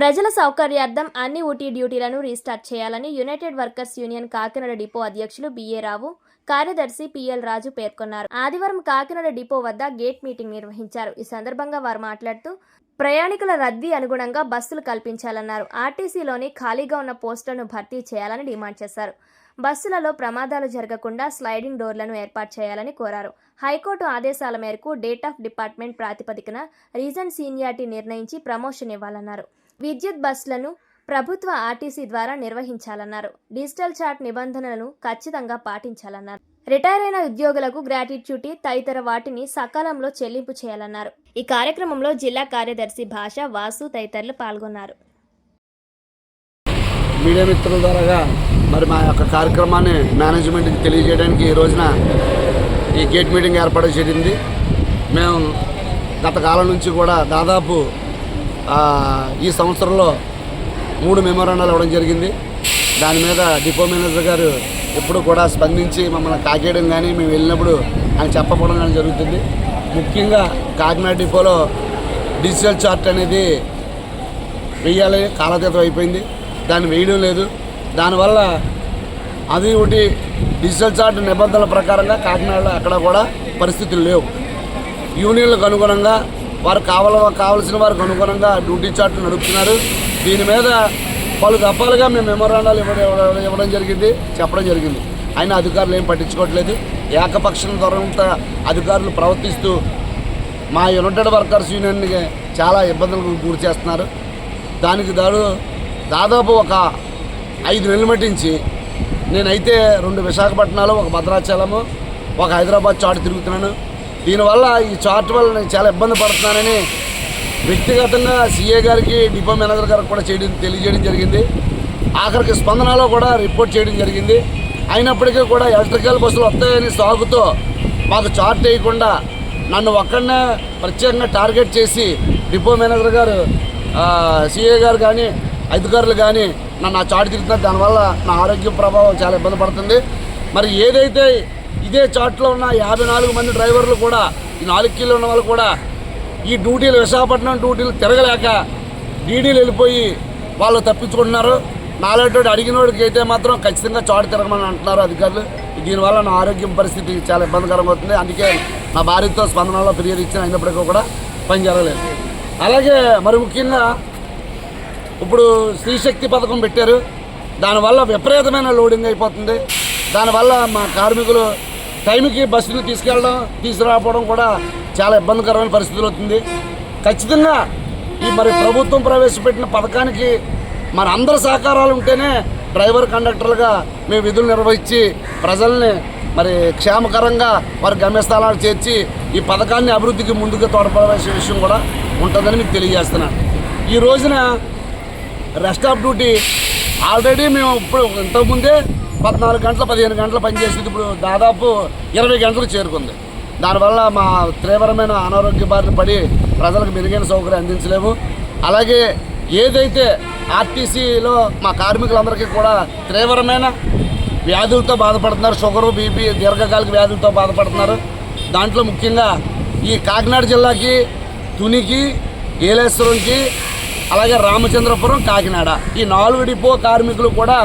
ప్రజల సౌకర్యార్థం అన్ని ఊటీ డ్యూటీలను రీస్టార్ట్ చేయాలని United Workers Union Kakinada depot అధ్యక్షులు బిఏ రావు కార్యదర్శి పిఎల్ రాజు పేర్కొన్నారు. ఆదివారం కాకినాడ డిపో వద్ద గేట్ మీటింగ్ నిర్వహించారు. ఈ సందర్భంగా వారు మాట్లాడుతూ ప్రయాణికుల రద్దీ అనుగుణంగా బస్సులు కల్పించాలన్నారు. ఆర్టీసీలోని ఖాళీగా ఉన్న పోస్టులను భర్తీ చేయాలని డిమాండ్ చేశారు. బస్సులలో ప్రమాదాలు జరగకుండా స్లైడింగ్ డోర్లను ఏర్పాటు చేయాలని కోరారు. హైకోర్టు ఆదేశాల మేరకు డేట్ ఆఫ్ డిపార్ట్మెంట్ ప్రాతిపదికన రీజన్ సీనియారిటీ నిర్ణయించి ప్రమోషన్ ఇవ్వాలన్నారు. విద్యుత్ బస్సులను ప్రభుత్వ ఆర్టీసీ ద్వారా నిర్వహించాలన్నారు. డిజిటల్ చార్ట్ నిబంధనలను ఖచ్చితంగా పాటించాలన్నారు. రిటైర్ అయిన ఉద్యోగులకు గ్రాట్యుటీ తదితర వాటిని సకాలంలో చెల్లింపు చేయాలన్నారు. ఈ కార్యక్రమంలో జిల్లా కార్యదర్శి భాష వాసు తదితరులు పాల్గొన్నారు. మీడియా మిత్రుల ద్వారాగా మరి మా యొక్క కార్యక్రమాన్ని మేనేజ్మెంట్కి తెలియజేయడానికి ఈ రోజున ఈ గేట్ మీటింగ్ ఏర్పాటు జరిగింది మేము గత కాలం నుంచి కూడా దాదాపు ఈ సంవత్సరంలో మూడు మెమోరాండాలు ఇవ్వడం జరిగింది. దాని మీద డిపో మేనేజర్ గారు ఎప్పుడు కూడా స్పందించి మమ్మల్ని కాకేయడం కానీ మేము వెళ్ళినప్పుడు ఆయన చెప్పకపోవడం కానీ జరుగుతుంది. ముఖ్యంగా కాకినాడ డిపోలో డిజిటల్ చార్ట్ అనేది వేయాలని కాలతీతం అయిపోయింది. దాన్ని వేయడం లేదు. దానివల్ల అది ఒకటి డిజిటల్ చార్ట్ నిబంధనల ప్రకారంగా కాకినాడలో అక్కడ కూడా పరిస్థితులు లేవు. యూనియన్లకు అనుగుణంగా వారు కావాల కావలసిన వారికి అనుగుణంగా డ్యూటీ చార్ట్లు నడుపుతున్నారు. దీని మీద పలు దఫాలుగా మేము మెమోరాండాలు ఇవ్వడం ఇవ్వడం- జరిగింది చెప్పడం జరిగింది. అయినా అధికారులు ఏం పట్టించుకోవట్లేదు. ఏకపక్షం ధరంత అధికారులు ప్రవర్తిస్తూ మా యునైటెడ్ వర్కర్స్ యూనియన్కి చాలా ఇబ్బందులకు గురి చేస్తున్నారు. దానికి దాడు దాదాపు ఒక ఐదు నెలలు మట్టించి నేనైతే రెండు విశాఖపట్నాలు ఒక భద్రాచలము ఒక హైదరాబాద్ చాటు తిరుగుతున్నాను. దీనివల్ల ఈ చార్ట్ వల్ల నేను చాలా ఇబ్బంది పడుతున్నానని వ్యక్తిగతంగా సీఏ గారికి డిపో మేనేజర్ గారికి కూడా చేయడం తెలియజేయడం జరిగింది. ఆఖరికి స్పందనలో కూడా రిపోర్ట్ చేయడం జరిగింది. అయినప్పటికీ కూడా ఎలక్ట్రికల్ బస్సులు వస్తాయని సాగుతో మాకు చార్ట్ వేయకుండా నన్ను ఒక్కడనే ప్రత్యేకంగా టార్గెట్ చేసి డిపో మేనేజర్ గారు సీఏ గారు కానీ అధికారులు కానీ నన్ను ఆ చాటు తిరుగుతున్నారు. దానివల్ల నా ఆరోగ్య ప్రభావం చాలా ఇబ్బంది పడుతుంది. మరి ఏదైతే ఇదే చాట్లో ఉన్న యాభై నాలుగు మంది డ్రైవర్లు కూడా ఈ నాలుగు కిలో ఉన్న వాళ్ళు కూడా ఈ డ్యూటీలు విశాఖపట్నం డ్యూటీలు తిరగలేక డీడీలు వెళ్ళిపోయి వాళ్ళు తప్పించుకుంటున్నారు. నాలుగు అడిగినోడికి అయితే మాత్రం ఖచ్చితంగా చాటు తిరగమని అంటున్నారు అధికారులు. దీనివల్ల నా ఆరోగ్యం పరిస్థితి చాలా ఇబ్బందికరంగా అవుతుంది. అందుకే నా భార్యతో స్పందనలో ఫిర్యాదు ఇచ్చిన అయినప్పటికీ కూడా పని జరగలేదు. అలాగే మరి ముఖ్యంగా ఇప్పుడు స్త్రీశక్తి పథకం పెట్టారు. దానివల్ల విపరీతమైన లోడింగ్ అయిపోతుంది. దానివల్ల మా కార్మికులు టైంకి బస్సులు తీసుకెళ్ళడం తీసుకురాకపోవడం కూడా చాలా ఇబ్బందికరమైన పరిస్థితులు అవుతుంది. ఖచ్చితంగా ఈ మరి ప్రభుత్వం ప్రవేశపెట్టిన పథకానికి మన అందరి సహకారాలు ఉంటేనే డ్రైవర్ కండక్టర్లుగా మేము విధులు నిర్వహించి ప్రజల్ని మరి క్షేమకరంగా వారి గమ్యస్థానాలు చేర్చి ఈ పథకాన్ని అభివృద్ధికి ముందుకు తోడ్పడాల్సిన విషయం కూడా ఉంటుందని మీకు తెలియజేస్తున్నాను ఈ రోజున రెస్ట్ ఆఫ్ డ్యూటీ ఆల్రెడీ మేము ఇప్పుడు ఇంతకుముందే పద్నాలుగు గంటలు పదిహేను గంటలు పనిచేసేది ఇప్పుడు దాదాపు ఇరవై గంటలకు చేరుకుంది. దానివల్ల మా తీవ్రమైన అనారోగ్య బారిన పడి ప్రజలకు మెరుగైన సౌకర్యం అందించలేము అలాగే ఏదైతే ఆర్టీసీలో మా కార్మికులందరికీ కూడా తీవ్రమైన వ్యాధులతో బాధపడుతున్నారు షుగరు బీపీ దీర్ఘకాలిక వ్యాధులతో బాధపడుతున్నారు. దాంట్లో ముఖ్యంగా ఈ కాకినాడ జిల్లాకి తునికి ఏలేశ్వరంకి అలాగే రామచంద్రపురం కాకినాడ ఈ నాలుగు డిపో కార్మికులు కూడా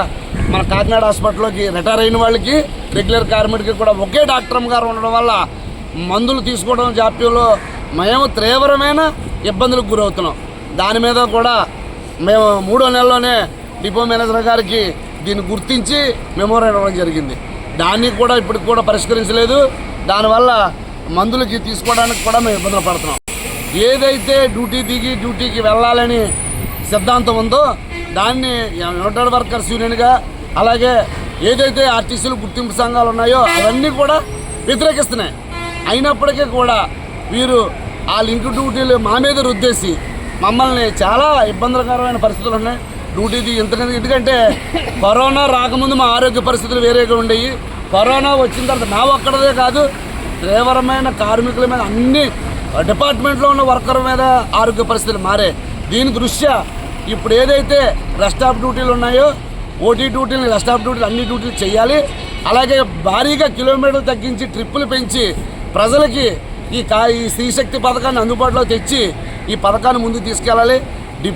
మన కాకినాడ హాస్పిటల్లోకి రిటైర్ అయిన వాళ్ళకి రెగ్యులర్ కార్మికులకి కూడా ఒకే డాక్టర్ గారు ఉండడం వల్ల మందులు తీసుకోవడం జాప్యంలో మేము తీవ్రమైన ఇబ్బందులకు గురవుతున్నాం. దాని మీద కూడా మేము మూడో నెలలోనే డిపో మేనేజర్ గారికి దీన్ని గుర్తించి మెమోరా ఇవ్వడం జరిగింది. దాన్ని కూడా ఇప్పటికి కూడా పరిష్కరించలేదు. దానివల్ల మందులకి తీసుకోవడానికి కూడా మేము ఇబ్బందులు పడుతున్నాం. ఏదైతే డ్యూటీ దిగి డ్యూటీకి వెళ్ళాలని సిద్ధాంతం ఉందో దాన్ని యునైటెడ్ వర్కర్స్ యూనియన్గా అలాగే ఏదైతే ఆర్టీసీలు గుర్తింపు సంఘాలు ఉన్నాయో అవన్నీ కూడా వ్యతిరేకిస్తున్నాయి. అయినప్పటికీ కూడా వీరు ఆ లింక్ డ్యూటీలు మా మీద రుద్దేసి మమ్మల్ని చాలా ఇబ్బందికరమైన పరిస్థితులు ఉన్నాయి. డ్యూటీది ఇంత ఎందుకంటే కరోనా రాకముందు మా ఆరోగ్య పరిస్థితులు వేరేగా ఉండేవి. కరోనా వచ్చిన తర్వాత నా ఒక్కడదే కాదు తీవ్రమైన కార్మికుల మీద అన్ని డిపార్ట్మెంట్లో ఉన్న వర్కర్ మీద ఆరోగ్య పరిస్థితులు మారే దీని దృష్ట్యా ఇప్పుడు ఏదైతే రెస్ట్ ఆఫ్ డ్యూటీలు ఉన్నాయో ఓటీ డ్యూటీలు రెస్ట్ ఆఫ్ డ్యూటీలు అన్ని డ్యూటీలు చేయాలి. అలాగే భారీగా కిలోమీటర్లు తగ్గించి ట్రిప్పులు పెంచి ప్రజలకి ఈ కా ఈ స్త్రీశక్తి పథకాన్ని అందుబాటులో తెచ్చి ఈ పథకాన్ని ముందుకు తీసుకెళ్ళాలి.